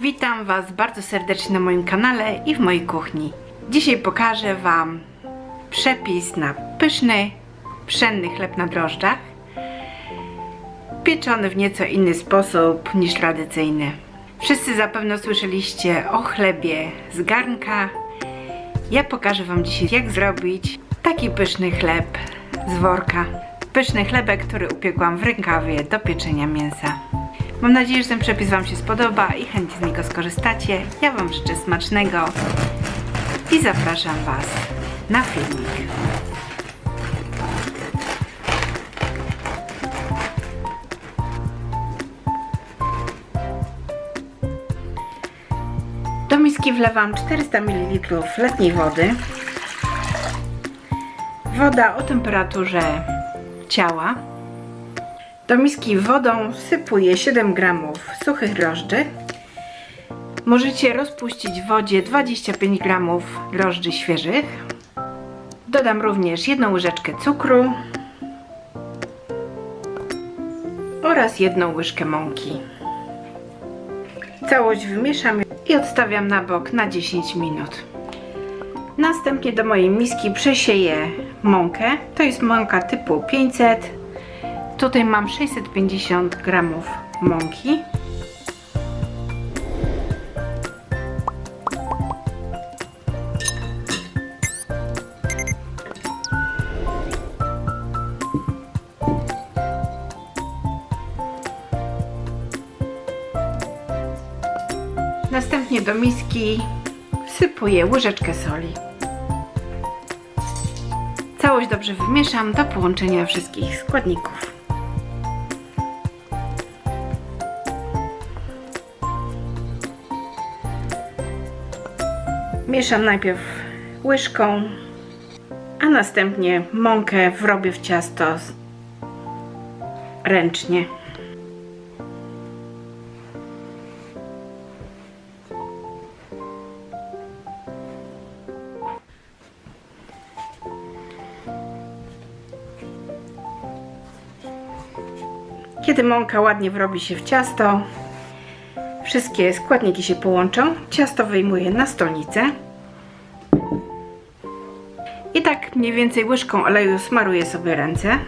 Witam Was bardzo serdecznie na moim kanale i w mojej kuchni. Dzisiaj pokażę Wam przepis na pyszny, pszenny chleb na drożdżach, pieczony w nieco inny sposób niż tradycyjny. Wszyscy zapewne słyszeliście o chlebie z garnka. Ja pokażę Wam dzisiaj, jak zrobić taki pyszny chleb z worka. Pyszny chlebek, który upiekłam w rękawie do pieczenia mięsa. Mam nadzieję, że ten przepis Wam się spodoba i chętnie z niego skorzystacie. Ja Wam życzę smacznego i zapraszam Was na filmik. Do miski wlewam 400 ml letniej wody. Woda o temperaturze ciała. Do miski wodą wsypuję 7 g suchych drożdży. Możecie rozpuścić w wodzie 25 g drożdży świeżych. Dodam również jedną łyżeczkę cukru oraz jedną łyżkę mąki. Całość wymieszam i odstawiam na bok na 10 minut. Następnie do mojej miski przesieję mąkę. To jest mąka typu 500. Tutaj mam 650 gramów mąki. Następnie do miski wsypuję łyżeczkę soli. Całość dobrze wymieszam do połączenia wszystkich składników. Mieszam najpierw łyżką, a następnie mąkę wrobię w ciasto ręcznie. Kiedy mąka ładnie wrobi się w ciasto, wszystkie składniki się połączą, ciasto wyjmuję na stolnicę i tak mniej więcej łyżką oleju smaruję sobie ręce.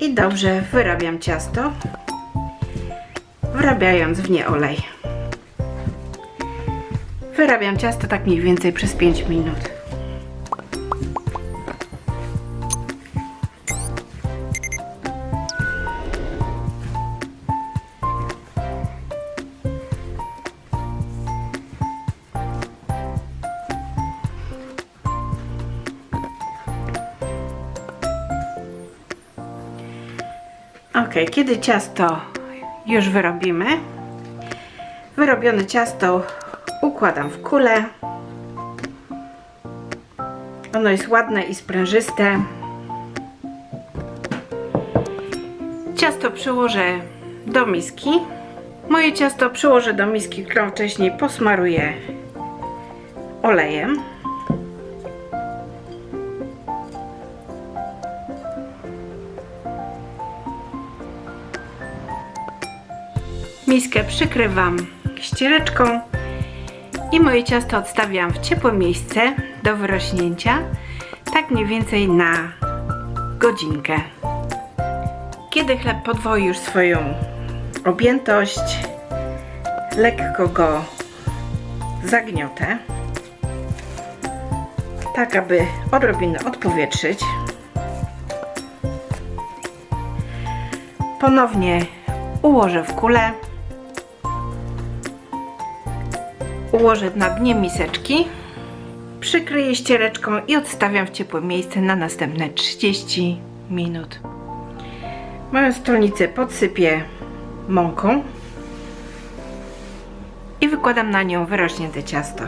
I dobrze wyrabiam ciasto, wrabiając w nie olej. Wyrabiam ciasto tak mniej więcej przez 5 minut. Ok, kiedy ciasto już wyrobimy, wyrobione ciasto układam w kulę. Ono jest ładne i sprężyste. Ciasto przyłożę do miski. Moje ciasto przyłożę do miski, którą wcześniej posmaruję olejem. Miskę przykrywam ściereczką i moje ciasto odstawiam w ciepłe miejsce do wyrośnięcia, tak mniej więcej na godzinkę. Kiedy chleb podwoi już swoją objętość, lekko go zagniotę, tak aby odrobinę odpowietrzyć. Ponownie ułożę w kulę. Ułożę na dnie miseczki. Przykryję ściereczką i odstawiam w ciepłe miejsce na następne 30 minut. Moją stolnicę podsypię mąką i wykładam na nią wyrośnięte ciasto.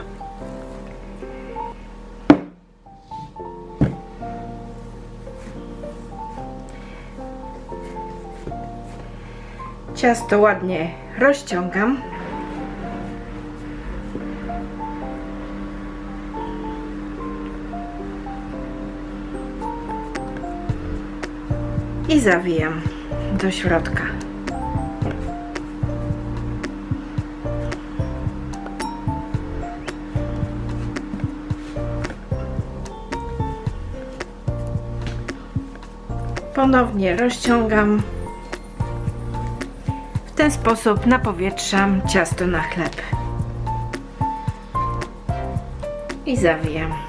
Ciasto ładnie rozciągam. I zawijam do środka. Ponownie rozciągam. W ten sposób napowietrzam ciasto na chleb. I zawijam.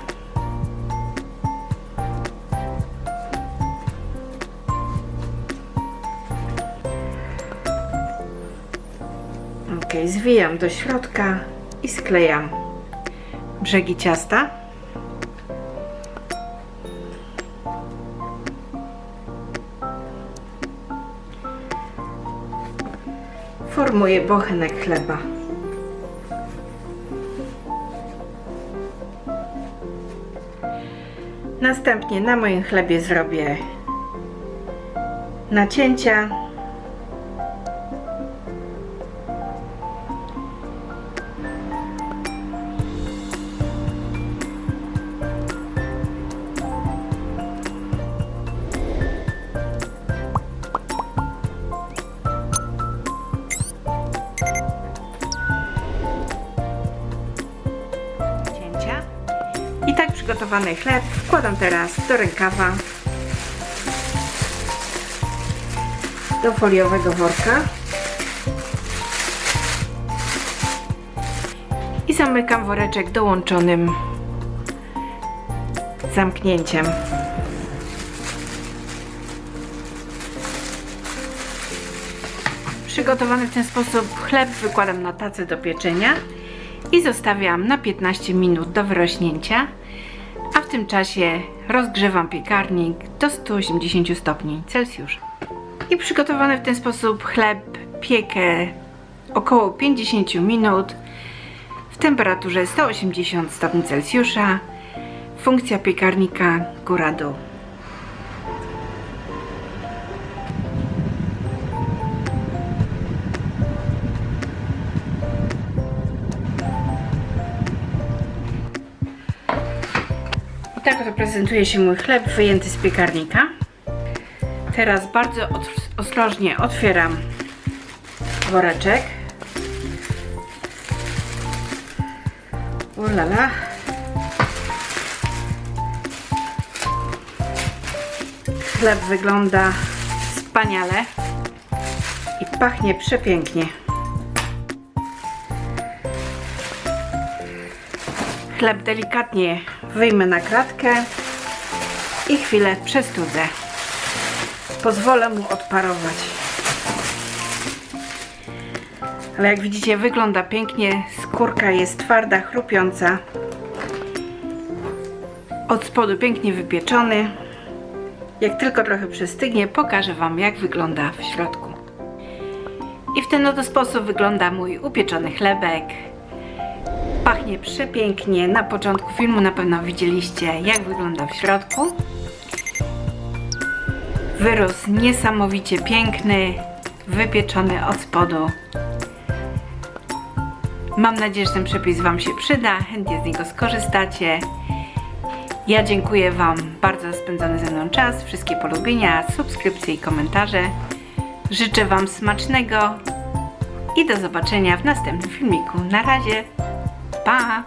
Zwijam do środka i sklejam brzegi ciasta. Formuję bochenek chleba. Następnie na moim chlebie zrobię nacięcia. Przygotowany chleb wkładam teraz do rękawa, do foliowego worka. I zamykam woreczek dołączonym zamknięciem. Przygotowany w ten sposób chleb wykładam na tacę do pieczenia i zostawiam na 15 minut do wyrośnięcia, w tym czasie rozgrzewam piekarnik do 180 stopni Celsjusza. I przygotowany w ten sposób chleb piekę około 50 minut w temperaturze 180 stopni Celsjusza. Funkcja piekarnika góra-dół. Tak oto prezentuje się mój chleb wyjęty z piekarnika. Teraz bardzo os- ostrożnie otwieram woreczek. Ulala. Chleb wygląda wspaniale i pachnie przepięknie. Chleb delikatnie wyjmę na kratkę i chwilę przestudzę. Pozwolę mu odparować. Ale jak widzicie, wygląda pięknie. Skórka jest twarda, chrupiąca. Od spodu pięknie wypieczony. Jak tylko trochę przystygnie, pokażę Wam, jak wygląda w środku. I w ten oto sposób wygląda mój upieczony chlebek. Pachnie przepięknie. Na początku filmu na pewno widzieliście, jak wygląda w środku. Wyrósł niesamowicie piękny, wypieczony od spodu. Mam nadzieję, że ten przepis Wam się przyda, chętnie z niego skorzystacie. Ja dziękuję Wam bardzo za spędzony ze mną czas, wszystkie polubienia, subskrypcje i komentarze. Życzę Wam smacznego i do zobaczenia w następnym filmiku. Na razie, 啊